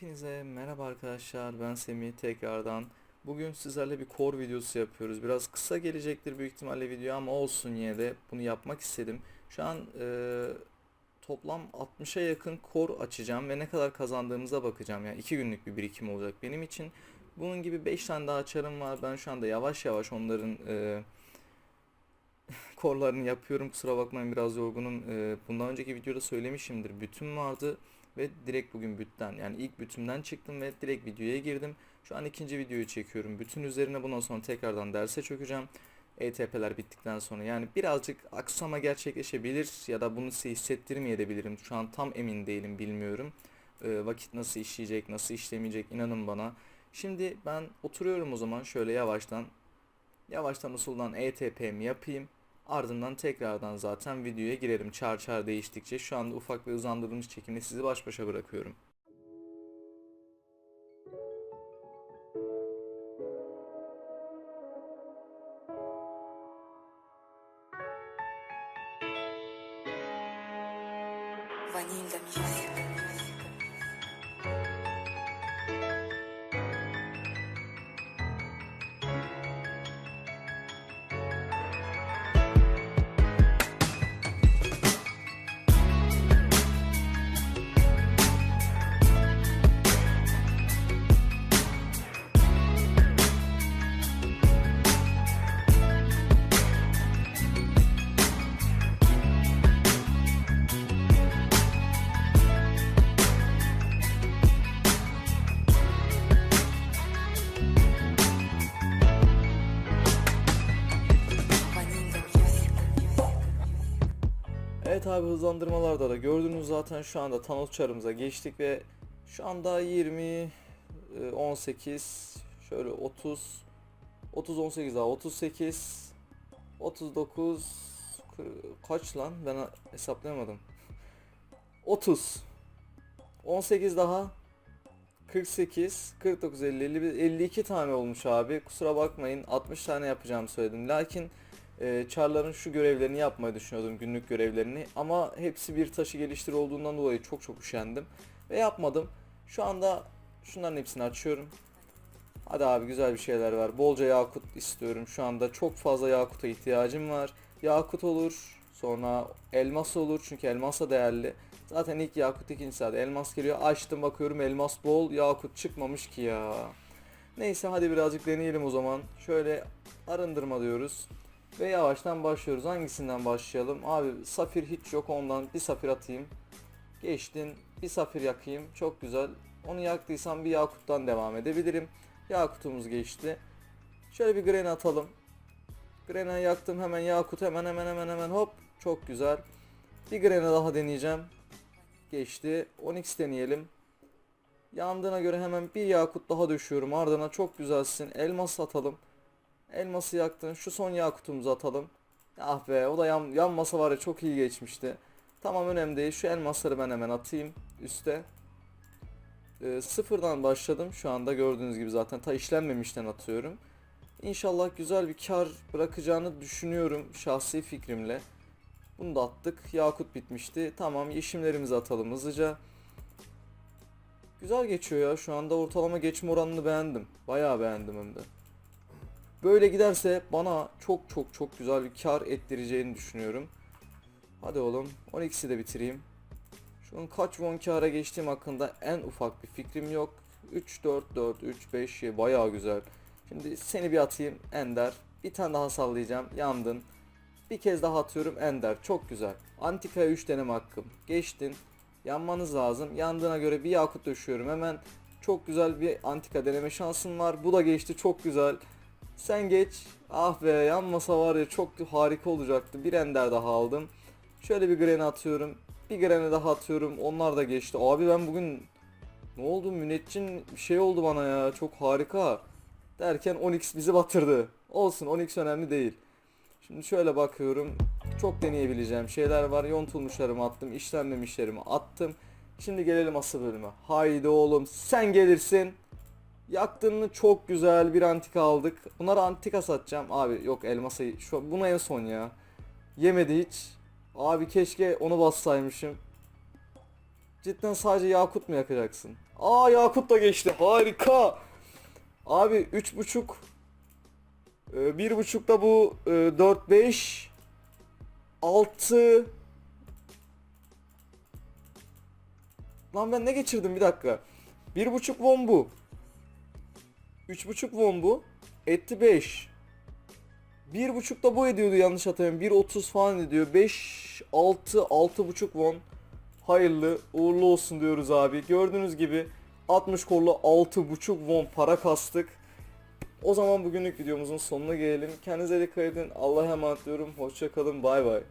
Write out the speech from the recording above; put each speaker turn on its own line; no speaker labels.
Hepinize merhaba arkadaşlar ben Semih tekrardan. Bugün sizlerle bir core videosu yapıyoruz. Biraz kısa gelecektir büyük ihtimalle video ama olsun yine de. Bunu yapmak istedim. Şu an e, toplam 60'a yakın core açacağım ve ne kadar kazandığımıza bakacağım. Yani 2 günlük bir birikim olacak benim için. Bunun gibi 5 tane daha açarım var. Ben şu anda yavaş yavaş onların e, korlarını yapıyorum. Kusura bakmayın biraz yorgunum. E, bundan önceki videoda söylemişimdir. Bütün vardı ve direkt bugün bütten yani ilk bütümden çıktım ve direkt videoya girdim. Şu an ikinci videoyu çekiyorum. Bütün üzerine bundan sonra tekrardan derse çökeceğim. ETP'ler bittikten sonra yani birazcık aksama gerçekleşebilir ya da bunu size hissettirmeyebilirim. Şu an tam emin değilim bilmiyorum. Ee, vakit nasıl işleyecek, nasıl işlemeyecek inanın bana. Şimdi ben oturuyorum o zaman şöyle yavaştan yavaştan usuldan ETP'mi yapayım. Ardından tekrardan zaten videoya girerim çar çar değiştikçe. Şu anda ufak bir hızlandırılmış çekimle sizi baş başa bırakıyorum.
Vanilla Music.
Evet abi hızlandırmalarda da gördünüz zaten. Şu anda Thanos çarımıza geçtik ve şu anda 20 e, 18 şöyle 30 30 18 daha 38 39 kır- kaç lan? Ben hesaplayamadım. 30 18 daha 48 49 50 51 52 tane olmuş abi. Kusura bakmayın 60 tane yapacağım söyledim. Lakin e, Char'ların şu görevlerini yapmayı düşünüyordum günlük görevlerini ama hepsi bir taşı geliştir olduğundan dolayı çok çok üşendim ve yapmadım. Şu anda şunların hepsini açıyorum. Hadi abi güzel bir şeyler var. Bolca yakut istiyorum. Şu anda çok fazla yakuta ihtiyacım var. Yakut olur. Sonra elmas olur çünkü elmas da değerli. Zaten ilk yakut ikinci sırada elmas geliyor. Açtım bakıyorum elmas bol. Yakut çıkmamış ki ya. Neyse hadi birazcık deneyelim o zaman. Şöyle arındırma diyoruz. Ve yavaştan başlıyoruz. Hangisinden başlayalım? Abi safir hiç yok ondan bir safir atayım. Geçtin. Bir safir yakayım. Çok güzel. Onu yaktıysam bir yakuttan devam edebilirim. Yakutumuz geçti. Şöyle bir grene atalım. Grene yaktım hemen yakut hemen hemen hemen hemen hop. Çok güzel. Bir grene daha deneyeceğim. Geçti. Onyx deneyelim. Yandığına göre hemen bir yakut daha düşüyorum. Ardına çok güzelsin. Elmas atalım. Elması yaktın. Şu son yakutumuzu atalım. Ah be o da yan, yanmasa var ya çok iyi geçmişti. Tamam önemli değil. Şu elmasları ben hemen atayım üste. Ee, sıfırdan başladım. Şu anda gördüğünüz gibi zaten ta işlenmemişten atıyorum. İnşallah güzel bir kar bırakacağını düşünüyorum şahsi fikrimle. Bunu da attık. Yakut bitmişti. Tamam yeşimlerimizi atalım hızlıca. Güzel geçiyor ya. Şu anda ortalama geçme oranını beğendim. Bayağı beğendim hem de. Böyle giderse bana çok çok çok güzel bir kar ettireceğini düşünüyorum. Hadi oğlum 12'si de bitireyim. Şunun kaç won kara geçtiğim hakkında en ufak bir fikrim yok. 3 4 4 3 5 7 bayağı güzel. Şimdi seni bir atayım Ender. Bir tane daha sallayacağım. Yandın. Bir kez daha atıyorum Ender. Çok güzel. Antika'ya 3 deneme hakkım. Geçtin. Yanmanız lazım. Yandığına göre bir yakut düşüyorum. Hemen çok güzel bir antika deneme şansın var. Bu da geçti. Çok güzel. Sen geç. Ah be yanmasa var ya çok harika olacaktı. Bir ender daha aldım. Şöyle bir grene atıyorum. Bir grene daha atıyorum. Onlar da geçti. Abi ben bugün ne oldu müneccin şey oldu bana ya. Çok harika. Derken Onyx bizi batırdı. Olsun Onyx önemli değil. Şimdi şöyle bakıyorum. Çok deneyebileceğim şeyler var. Yontulmuşlarımı attım. işlenmemişlerimi attım. Şimdi gelelim asıl bölüme. Haydi oğlum sen gelirsin. Yaktığını çok güzel bir antika aldık. Bunları antika satacağım. Abi yok elması şu bunu en son ya. Yemedi hiç. Abi keşke onu bassaymışım. Cidden sadece Yakut mu yakacaksın? Aa Yakut da geçti. Harika. Abi 3.5 e, bir buçuk da bu e, 4 5 6 Lan ben ne geçirdim bir dakika. Bir buçuk won bu. Üç buçuk won bu. Etti 5. Bir buçuk da bu ediyordu yanlış hatırlamıyorum. 1.30 falan ediyor. 5, 6, altı buçuk won. Hayırlı uğurlu olsun diyoruz abi. Gördüğünüz gibi 60 kollu 6.5 won para kastık. O zaman bugünlük videomuzun sonuna gelelim. Kendinize dikkat edin. Allah'a emanet diyorum. Hoşça kalın. Bay bay.